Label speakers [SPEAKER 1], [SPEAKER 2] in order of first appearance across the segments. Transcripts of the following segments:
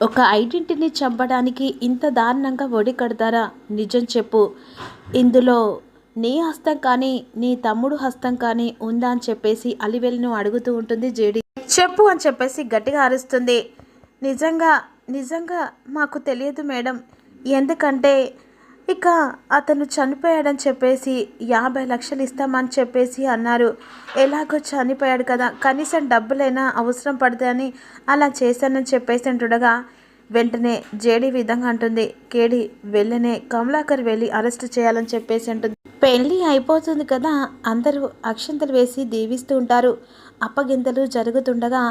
[SPEAKER 1] ఒక ఐడెంటిటీని చంపడానికి ఇంత దారుణంగా ఒడి కడతారా? నిజం చెప్పు. ఇందులో నీ హస్తం కానీ నీ తమ్ముడు హస్తం కానీ ఉందా అని చెప్పేసి అలివెల్ను అడుగుతూ ఉంటుంది జేడి. చెప్పు అని చెప్పేసి గట్టిగా అరుస్తుంది. నిజంగా నిజంగా మాకు తెలియదు మేడం. ఎందుకంటే ఇక అతను చనిపోయాడని చెప్పేసి యాభై లక్షలు ఇస్తామని చెప్పేసి అన్నారు. ఎలాగో చనిపోయాడు కదా కనీసం డబ్బులైనా అవసరం పడతాయని అలా చేశానని చెప్పేసి అంటుండగా వెంటనే జేడీ విధంగా అంటుంది. కేడి వెళ్ళనే కమలాకర్ వెళ్ళి అరెస్ట్ చేయాలని చెప్పేసి అంటుంది. పెళ్ళి అయిపోతుంది కదా అందరూ అక్షంతలు వేసి దీవిస్తూ ఉంటారు. అప్పగింతలు జరుగుతుండగా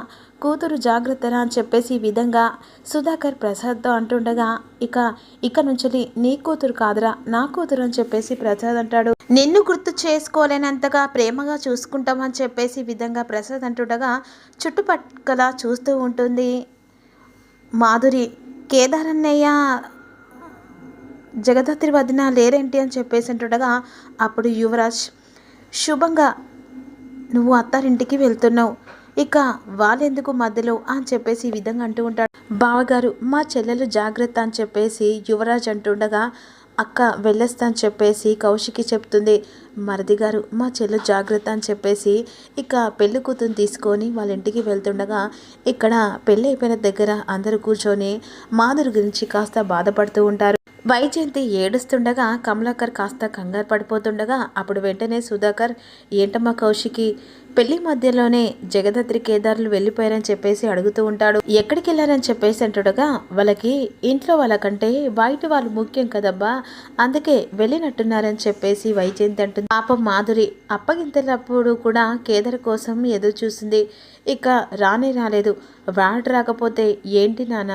[SPEAKER 1] కూతురు జాగ్రత్తరా అని చెప్పేసి ఈ విధంగా సుధాకర్ ప్రసాద్తో అంటుండగా ఇక ఇక నుంచి నీ కూతురు కాదురా నా కూతురు అని చెప్పేసి ప్రసాద్ అంటాడు. నిన్ను గుర్తు చేసుకోలేనంతగా ప్రేమగా చూసుకుంటామని చెప్పేసి విధంగా ప్రసాద్ అంటుండగా చుట్టుపక్కల చూస్తూ ఉంటుంది. మాధురి కేదారన్నయ్య జగదత్రి వదిన లేరేంటి? అని చెప్పేసి అంటుండగా అప్పుడు యువరాజ్ శుభంగా నువ్వు అత్తారింటికి వెళ్తున్నావు. ఇక వాళ్ళెందుకు మధ్యలో? అని చెప్పేసి ఈ విధంగా అంటూ ఉంటాడు. బావగారు మా చెల్లెలు జాగ్రత్త అని చెప్పేసి యువరాజ్ అంటుండగా అక్క వెళ్ళొస్తాను అని చెప్పేసి కౌశికి చెప్తుంది. మరిది గారు మా చెల్లు జాగ్రత్త అని చెప్పేసి ఇక పెళ్ళి కూతురు తీసుకొని వాళ్ళ ఇంటికి వెళ్తుండగా ఇక్కడ పెళ్ళి అయిపోయిన దగ్గర అందరూ కూర్చొని మాధురి గురించి కాస్త బాధపడుతూ ఉంటారు. వైజయంతి ఏడుస్తుండగా కమలాకర్ కాస్త కంగారు పడిపోతుండగా అప్పుడు వెంటనే సుధాకర్ ఏంటమ్మా కౌశికి పెళ్ళి మధ్యలోనే జగదత్రి కేదారులు వెళ్ళిపోయారని చెప్పేసి అడుగుతూ ఉంటాడు. ఎక్కడికి వెళ్ళారని చెప్పేసి అంటుండగా వాళ్ళకి ఇంట్లో వాళ్ళకంటే బయట వాళ్ళు ముఖ్యం కదబ్బా అందుకే వెళ్ళినట్టున్నారని చెప్పేసి వైజయంతి అంటుంది. పాపం మాధురి అప్పగింతలప్పుడు కూడా కేదార్ కోసం ఎదురు చూసింది ఇక రానే రాలేదు. వాడు రాకపోతే ఏంటి నాన్న?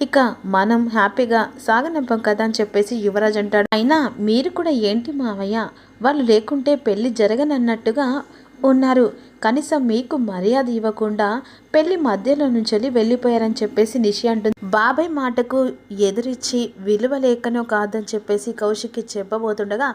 [SPEAKER 1] ఇక మనం హ్యాపీగా సాగనంపం కదా అని చెప్పేసి యువరాజ్ అంటాడు. అయినా మీరు కూడా ఏంటి మావయ్య? వాళ్ళు లేకుంటే పెళ్ళి జరగనన్నట్టుగా ఉన్నారు. కనీసం మీకు మర్యాద ఇవ్వకుండా పెళ్ళి మధ్యలో నుంచి వెళ్ళిపోయారని చెప్పేసి నిషి అంటుంది. బాబాయ్ మాటకు ఎదురిచ్చి విలువ లేకనో కాదని చెప్పేసి కౌశికి చెప్పబోతుండగా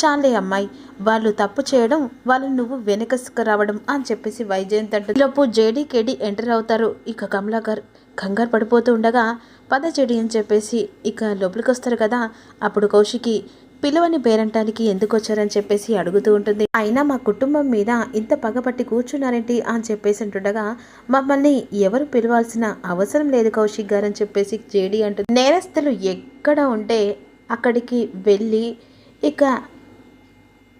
[SPEAKER 1] చాలే అమ్మాయి వాళ్ళు తప్పు చేయడం వాళ్ళు నువ్వు వెనకసుకు రావడం అని చెప్పేసి వైజయంత్ అంటుంది. లోపు జేడీ కేడీ ఎంటర్ అవుతారు ఇక కమలాకర్. కంగారు పడిపోతూ ఉండగా పద చెడి అని చెప్పేసి ఇక లోపలికి వస్తారు కదా అప్పుడు కౌశికి పిలవని పేరంటానికి ఎందుకు వచ్చారని చెప్పేసి అడుగుతూ ఉంటుంది. అయినా మా కుటుంబం మీద ఇంత పగపట్టి కూర్చున్నారేంటి అని చెప్పేసి అంటుండగా మమ్మల్ని ఎవరు పిలవాల్సిన అవసరం లేదు కౌశిక్ గారు అని చెప్పేసి జేడి అంటుంది. నేరస్తులు ఎక్కడ ఉంటే అక్కడికి వెళ్ళి ఇక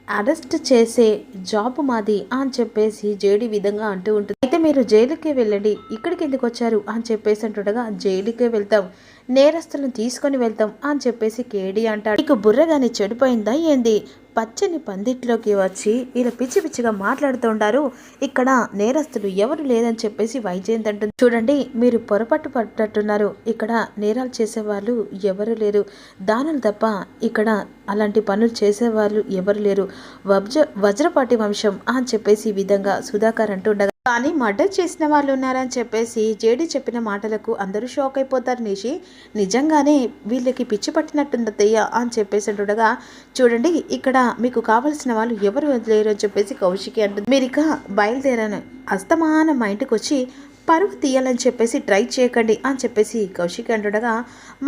[SPEAKER 1] అరెస్ట్ చేసే జాబ్ మాది అని చెప్పేసి జేడి విధంగా అంటూ ఉంటుంది. అయితే మీరు జైలుకే వెళ్ళండి ఇక్కడికి ఎందుకు వచ్చారు అని చెప్పేసి అంటుండగా జైలుకే వెళ్తాం. నేరస్తులను తీసుకొని వెళ్తాం అని చెప్పేసి కేడి అంటాడు. నీకు బుర్రగాని చెడిపోయిందా ఏంది? పచ్చని పందిట్లోకి వచ్చి ఇలా పిచ్చి పిచ్చిగా మాట్లాడుతుంటారు ఇక్కడ నేరస్తులు ఎవరు లేదని చెప్పేసి వైజయంత్ అంటుంది. చూడండి మీరు పొరపాటు పడ్డట్టున్నారు. ఇక్కడ నేరాలు చేసేవాళ్ళు ఎవరు లేరు. దానులు తప్ప ఇక్కడ అలాంటి పనులు చేసేవాళ్ళు ఎవరు లేరు. వజ్ర వజ్రపాటి వంశం అని చెప్పేసి ఈ విధంగా సుధాకర్ అంటుండగా కానీ మర్డర్ చేసిన వాళ్ళు ఉన్నారని చెప్పేసి జేడి చెప్పిన మాటలకు అందరూ షాక్ అయిపోతారు నిషి. నిజంగానే వీళ్ళకి పిచ్చి పట్టినట్టుంది అని చెప్పేసి అంటుండగా చూడండి ఇక్కడ మీకు కావలసిన వాళ్ళు ఎవరు లేరు అని చెప్పేసి కౌశికి అంటుంది. మీరు ఇక బయలుదేరాను. అస్తమానం మా ఇంటికి వచ్చి పరువు తీయాలని చెప్పేసి ట్రై చేయకండి అని చెప్పేసి కౌశిక్ అంటుండగా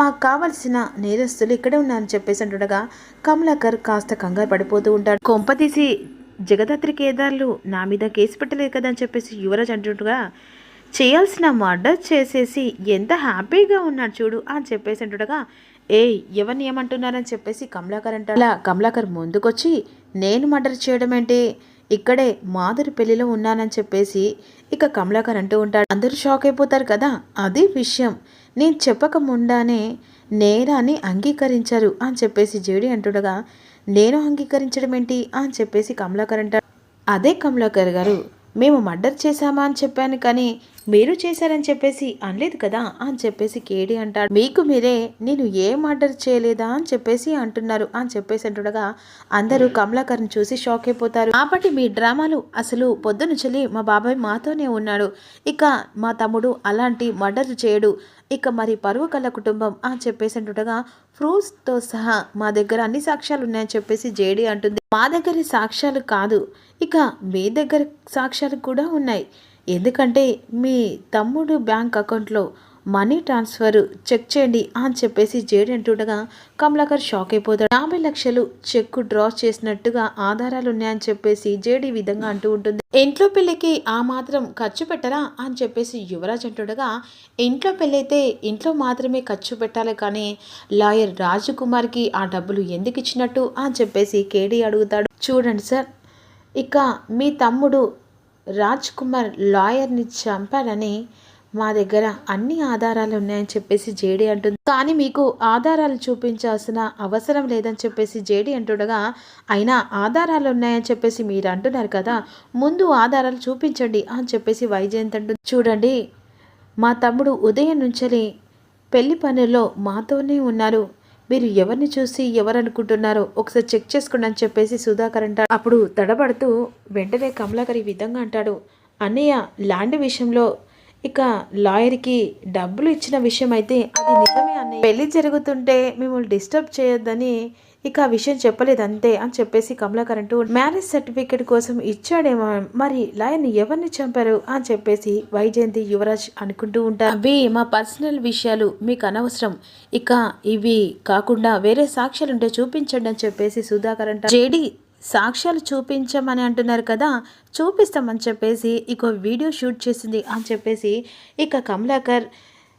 [SPEAKER 1] మాకు కావలసిన నేరస్తులు ఇక్కడే ఉన్నారని చెప్పేసి అంటుండగా కమలాకర్ కాస్త కంగారు పడిపోతూ ఉంటాడు. కొంపతీసి జగదత్రి కేదార్లు నా మీద కేసు పెట్టలేదు కదా అని చెప్పేసి యువరాజ్ అంటుండగా చేయాల్సిన మర్డర్ చేసేసి ఎంత హ్యాపీగా ఉన్నాడు చూడు అని చెప్పేసి అంటుండగా ఏ ఎవరిని ఏమంటున్నారని చెప్పేసి కమలాకర్ అంటారా కమలాకర్ ముందుకొచ్చి నేను మర్డర్ చేయడం ఏంటి? ఇక్కడే మాధురి పెళ్ళిలో ఉన్నానని చెప్పేసి ఇక కమలాకర్ అంటూ ఉంటాడు. అందరూ షాక్ అయిపోతారు కదా? అది విషయం. నేను చెప్పకముండానే నేరాన్ని అంగీకరించారు అని చెప్పేసి జేడి అంటుండగా నేను అంగీకరించడం ఏంటి అని చెప్పేసి కమలాకర్ అంటారు అదే కమలాకర్ గారు మేము మర్డర్ చేశామా అని చెప్పాను కానీ మీరు చేశారని చెప్పేసి అనలేదు కదా అని చెప్పేసి కేడి అంటాడు. మీకు మీరే నేను ఏ మర్డర్ చేయలేదా అని చెప్పేసి అంటున్నారు అని చెప్పేసి అంటుండగా అందరూ కమలాకర్ని చూసి షాక్ అయిపోతారు. కాబట్టి మీ డ్రామాలు అసలు పొద్దున చెల్లి మా బాబాయ్ మాతోనే ఉన్నాడు. ఇక మా తమ్ముడు అలాంటి మర్డర్ చేయడు. ఇక మరి పరువు కళ్ళ కుటుంబం అని చెప్పేసి అంటుండగా ఫ్రూట్స్తో సహా మా దగ్గర అన్ని సాక్ష్యాలు ఉన్నాయని చెప్పేసి జేడి అంటుంది. మా దగ్గర సాక్ష్యాలు కాదు. ఇక మీ దగ్గర సాక్ష్యాలు కూడా ఉన్నాయి. ఎందుకంటే మీ తమ్ముడు బ్యాంక్ అకౌంట్లో మనీ ట్రాన్స్ఫర్ చెక్ చేయండి అని చెప్పేసి జేడి అంటుండగా కమలాకర్ షాక్ అయిపోతాడు. యాభై లక్షలు చెక్ డ్రా చేసినట్టుగా ఆధారాలు ఉన్నాయని చెప్పేసి జేడి విధంగా అంటూ ఉంటుంది. ఇంట్లో పెళ్ళికి ఆ మాత్రం ఖర్చు పెట్టరా అని చెప్పేసి యువరాజ్ అంటుండగా ఇంట్లో పెళ్ళైతే ఇంట్లో మాత్రమే ఖర్చు పెట్టాలి కానీ లాయర్ రాజకుమార్కి ఆ డబ్బులు ఎందుకు ఇచ్చినట్టు అని చెప్పేసి కేడీ అడుగుతాడు. చూడండి సార్ ఇక మీ తమ్ముడు రాజ్ కుమార్ లాయర్ని చంపాడని మా దగ్గర అన్ని ఆధారాలు ఉన్నాయని చెప్పేసి జేడి అంటుంది. కానీ మీకు ఆధారాలు చూపించాల్సిన అవసరం లేదని చెప్పేసి జేడి అంటుండగా అయినా ఆధారాలు ఉన్నాయని చెప్పేసి మీరు అంటున్నారు కదా ముందు ఆధారాలు చూపించండి అని చెప్పేసి వైజయంత్ అంటుంది. చూడండి మా తమ్ముడు ఉదయం నుంచి పెళ్ళి పనుల్లో మాతోనే ఉన్నారు. మీరు ఎవరిని చూసి ఎవరు అనుకుంటున్నారో ఒకసారి చెక్ చేసుకోండి అని చెప్పేసి సుధాకర్ అంటాడు. అప్పుడు తడబడుతూ వెంటనే కమలాకర్ ఈ విధంగా అంటాడు అన్నయ్య ల్యాండ్ విషయంలో ఇక లాయర్కి డబ్బులు ఇచ్చిన విషయం అయితే అది నిజమే అన్నయ్య. పెళ్ళి జరుగుతుంటే మిమ్మల్ని డిస్టర్బ్ చేయొద్దని ఇక ఆ విషయం చెప్పలేదు అంతే అని చెప్పేసి కమలాకర్ అంటూ మ్యారేజ్ సర్టిఫికేట్ కోసం ఇచ్చాడేమో మరి లయన్ ఎవరిని చంపారు అని చెప్పేసి వైజయంతి యువరాజ్ అనుకుంటూ ఉంటారు. అవి మా పర్సనల్ విషయాలు మీకు అనవసరం. ఇక ఇవి కాకుండా వేరే సాక్ష్యాలు ఉంటే చూపించండి అని చెప్పేసి సుధాకర్ అంట జేడి సాక్ష్యాలు చూపించమని అంటున్నారు కదా చూపిస్తామని చెప్పేసి ఇక వీడియో షూట్ చేసింది అని చెప్పేసి ఇక కమలాకర్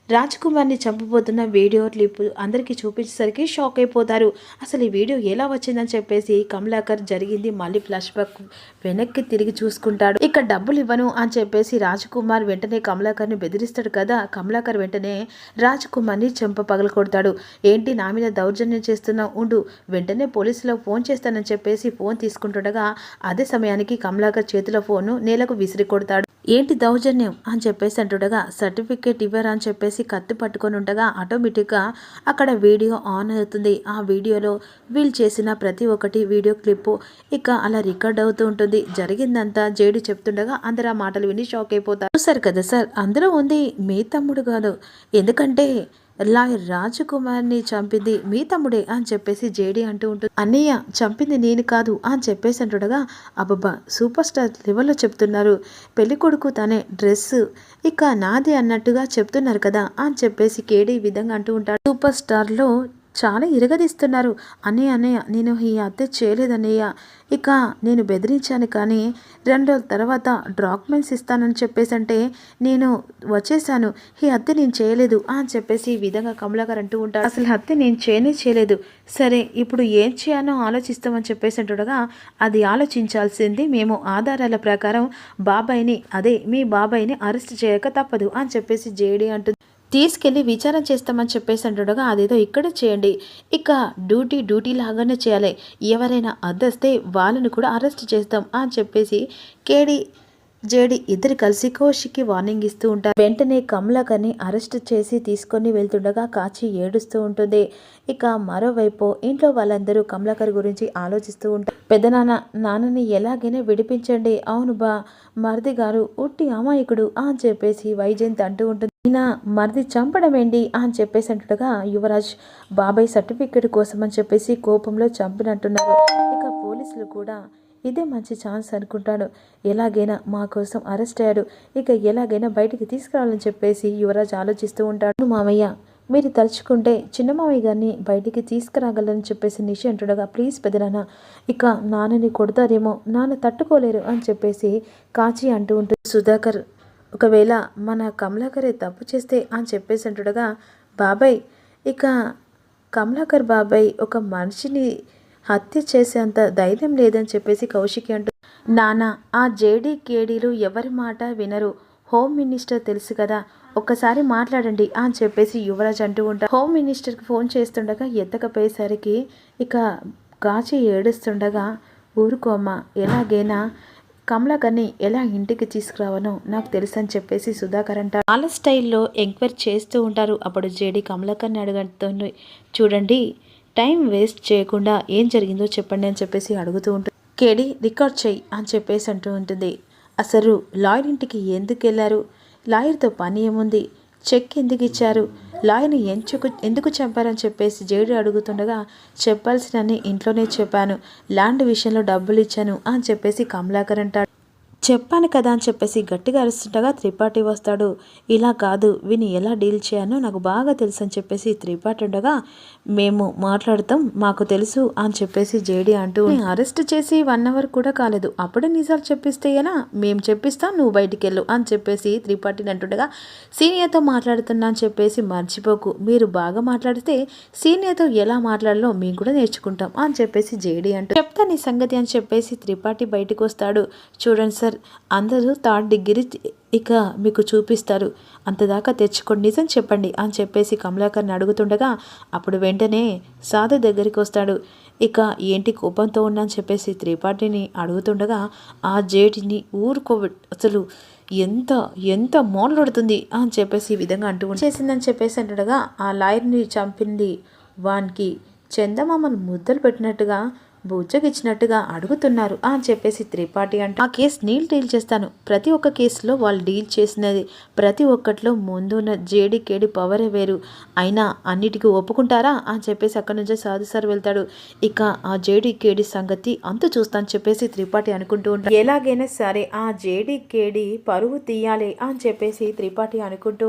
[SPEAKER 1] రాజ్ కుమార్ని చంపబోతున్న వీడియో క్లిప్ అందరికీ చూపించేసరికి షాక్ అయిపోతారు. అసలు ఈ వీడియో ఎలా వచ్చిందని చెప్పేసి కమలాకర్ జరిగింది. మళ్ళీ ఫ్లాష్ బ్యాక్ వెనక్కి తిరిగి చూసుకుంటాడు. ఇక డబ్బులు ఇవ్వను అని చెప్పేసి రాజ్ కుమార్ వెంటనే కమలాకర్ని బెదిరిస్తాడు కదా. కమలాకర్ వెంటనే రాజ్ కుమార్ని చెంప పగల కొడతాడు ఏంటి నా మీద దౌర్జన్యం చేస్తున్నావు ఉండు. వెంటనే పోలీసులకు ఫోన్ చేస్తానని చెప్పేసి ఫోన్ తీసుకుంటుండగా అదే సమయానికి కమలాకర్ చేతిలో ఫోను నేలకు విసిరి కొడతాడు ఏంటి దౌర్జన్యం అని చెప్పేసి అంటుండగా సర్టిఫికేట్ ఇవ్వరా అని చెప్పేసి కత్తి పట్టుకొని ఉండగా ఆటోమేటిక్గా అక్కడ వీడియో ఆన్ అవుతుంది. ఆ వీడియోలో వీళ్ళు చేసిన ప్రతి ఒక్కటి వీడియో క్లిప్పు ఇక అలా రికార్డ్ అవుతూ ఉంటుంది. జరిగిందంతా జేడి చెప్తుండగా అందరూ ఆ మాటలు విని షాక్ అయిపోతారు. చూసారు కదా సార్ అందరూ ఉంది మీ తమ్ముడు కాదు ఎందుకంటే లాయ్ రాజకుమార్ని చంపింది మీ తమ్ముడే అని చెప్పేసి జేడి అంటూ ఉంటుంది. అన్నయ్య చంపింది నేను కాదు అని చెప్పేసి అంటుండగా అబ్బబ్బా సూపర్ స్టార్ లెవెల్లో చెప్తున్నారు. పెళ్ళి కొడుకు తనే డ్రెస్ ఇక నాది అన్నట్టుగా చెప్తున్నారు కదా అని చెప్పేసి కేడి ఈ విధంగా అంటూ ఉంటాడు. సూపర్ స్టార్లో చాలా ఇరగదీస్తున్నారు. అన్నయ్య అన్నయ్య నేను ఈ అద్దె చేయలేదన్నయ్య. ఇక నేను బెదిరించాను కానీ రెండు రోజుల తర్వాత డాక్యుమెంట్స్ ఇస్తానని చెప్పేసి అంటే నేను వచ్చేసాను. ఈ అద్దె నేను చేయలేదు అని చెప్పేసి ఈ విధంగా కమలాకర్ అంటూ ఉంటాడు అసలు అద్దె నేను చేయనే చేయలేదు. సరే ఇప్పుడు ఏం చేయాలో ఆలోచిస్తామని చెప్పేసి అంటుండగా అది ఆలోచించాల్సింది మేము ఆధారాల ప్రకారం బాబాయ్ని అదే మీ బాబాయ్ని అరెస్ట్ చేయక తప్పదు అని చెప్పేసి జేడీ అంటుంది. తీసుకెళ్ళి విచారణ చేస్తామని చెప్పేసి అంటుండగా అదేదో ఇక్కడ చేయండి. ఇక డ్యూటీ డ్యూటీ లాగానే చేయాలి. ఎవరైనా అద్దస్తే వాళ్ళని కూడా అరెస్ట్ చేస్తాం. అని చెప్పేసి కేడి జేడి ఇద్దరు కలిసి కోషికి వార్నింగ్ ఇస్తూ ఉంటారు. వెంటనే కమలాకర్ని అరెస్ట్ చేసి తీసుకొని వెళ్తుండగా కాచి ఏడుస్తూ ఉంటుంది. ఇక మరోవైపు ఇంట్లో వాళ్ళందరూ కమలాకర్ గురించి ఆలోచిస్తూ ఉంటారు. పెద్దనాన్న నాన్నని ఎలాగైనా విడిపించండి. అవును బా మరిది గారు ఉట్టి అమాయకుడు అని చెప్పేసి వైజయంత్ అంటూ ఉంటుంది. ఈయన మరిది చంపడం ఏంటి అని చెప్పేసి అంటుండగా యువరాజ్ బాబాయ్ సర్టిఫికేట్ కోసం అని చెప్పేసి కోపంలో చంపినట్టున్నారు. ఇక పోలీసులు కూడా ఇదే మంచి ఛాన్స్ అనుకుంటాడు ఎలాగైనా మా కోసం అరెస్ట్ అయ్యాడు. ఇక ఎలాగైనా బయటికి తీసుకురావాలని చెప్పేసి యువరాజ్ ఆలోచిస్తూ ఉంటాడు. మామయ్య మీరు తలుచుకుంటే చిన్న మామయ్య గారిని బయటికి తీసుకురాగలని చెప్పేసి నిషి అంటుండగా ప్లీజ్ పెదనాన్న ఇక నాన్నని కొడతారేమో నాన్న తట్టుకోలేరు అని చెప్పేసి కాచి అంటూ ఉంటుంది సుధాకర్. ఒకవేళ మన కమలాకరే తప్పు చేస్తే అని చెప్పేసి అంటుండగా బాబాయ్ ఇక కమలాకర్ బాబాయ్ ఒక మనిషిని హత్య చేసేంత ధైర్యం లేదని చెప్పేసి కౌశికి అంటూ నాన్న ఆ జేడీ కేడీలు ఎవరి మాట వినరు. హోమ్ మినిస్టర్ తెలుసు కదా ఒక్కసారి మాట్లాడండి అని చెప్పేసి యువరాజ్ అంటూ ఉంటా. హోమ్ మినిస్టర్కి ఫోన్ చేస్తుండగా ఎత్తకపోయేసరికి ఇక కాచి ఏడుస్తుండగా ఊరుకోమ్మ ఎలాగైనా కమలాకర్ని ఎలా ఇంటికి తీసుకురావనో నాకు తెలుసు అని చెప్పేసి సుధాకర్ అంటారు వాళ్ళ స్టైల్లో ఎంక్వైరీ చేస్తూ ఉంటారు. అప్పుడు జేడి కమలాకర్ని అడుగుతుంది చూడండి టైం వేస్ట్ చేయకుండా ఏం జరిగిందో చెప్పండి అని చెప్పేసి అడుగుతూ ఉంటుంది కేడి రికార్డ్ చేయి అని చెప్పేసి అంటూ ఉంటుంది. అసలు లాయర్ ఇంటికి ఎందుకు వెళ్ళారు? లాయర్తో పని ఏముంది? చెక్ ఎందుకు ఇచ్చారు? లాయని ఎంచుకు ఎందుకు చంపారని చెప్పేసి జేడు అడుగుతుండగా చెప్పాల్సినన్ని ఇంట్లోనే చెప్పాను. ల్యాండ్ విషయంలో డబ్బులు ఇచ్చాను అని చెప్పేసి కమలాకర్ అంటాడు. చెప్పాను కదా అని చెప్పేసి గట్టిగా అరుస్తుండగా త్రిపాఠి వస్తాడు. ఇలా కాదు విని ఎలా డీల్ చేయాలో నాకు బాగా తెలుసు అని చెప్పేసి త్రిపాఠి ఉండగా మేము మాట్లాడతాం మాకు తెలుసు అని చెప్పేసి జేడి అంటూ అరెస్ట్ చేసి వన్ అవర్ కూడా కాలేదు. అప్పుడే నిజాలు చెప్పిస్తే ఎలా? మేము చెప్పిస్తాం నువ్వు బయటికి వెళ్ళు అని చెప్పేసి త్రిపాఠిని అంటుండగా సీనియర్తో మాట్లాడుతున్నా అని చెప్పేసి మర్చిపోకు. మీరు బాగా మాట్లాడితే సీనియర్తో ఎలా మాట్లాడాలో మేము కూడా నేర్చుకుంటాం అని చెప్పేసి జేడి అంటూ చెప్తా నీ సంగతి అని చెప్పేసి త్రిపాఠి బయటకు వస్తాడు. చూడండి సార్ అందరూ థర్డ్ డిగ్రీ ఇక మీకు చూపిస్తారు. అంతదాకా తెచ్చుకోండి. నిజం చెప్పండి అని చెప్పేసి కమలాకర్ని అడుగుతుండగా అప్పుడు వెంటనే సాధు దగ్గరికి వస్తాడు. ఇక ఏంటి కోపంతో ఉన్నాను చెప్పేసి త్రిపాఠిని అడుగుతుండగా ఆ జేటిని ఊరుకో అసలు ఎంత ఎంత మోడలుడుతుంది అని చెప్పేసి ఈ విధంగా అంటూ చేసిందని చెప్పేసి అంటుండగా ఆ లాయర్ని చంపింది వానికి చందమామను ముద్దలు పెట్టినట్టుగా బుజ్జగిచ్చినట్టుగా అడుగుతున్నారు అని చెప్పేసి త్రిపాఠి అంటే. ఆ కేసు నేను డీల్ చేస్తాను. ప్రతి ఒక్క కేసులో వాళ్ళు డీల్ చేసినది ప్రతి ఒక్కటిలో ముందున్న జేడి కేడి పవరే వేరు. అయినా అన్నిటికీ ఒప్పుకుంటారా? అని చెప్పేసి అక్కడి నుంచే సాధు సార్ వెళ్తాడు. ఇక ఆ జేడి కేడి సంగతి అంత చూస్తాను చెప్పేసి త్రిపాఠి అనుకుంటూ ఉంటాడు. ఎలాగైనా సరే ఆ జేడి కేడి పరువు తీయాలి అని చెప్పేసి త్రిపాఠి అనుకుంటూ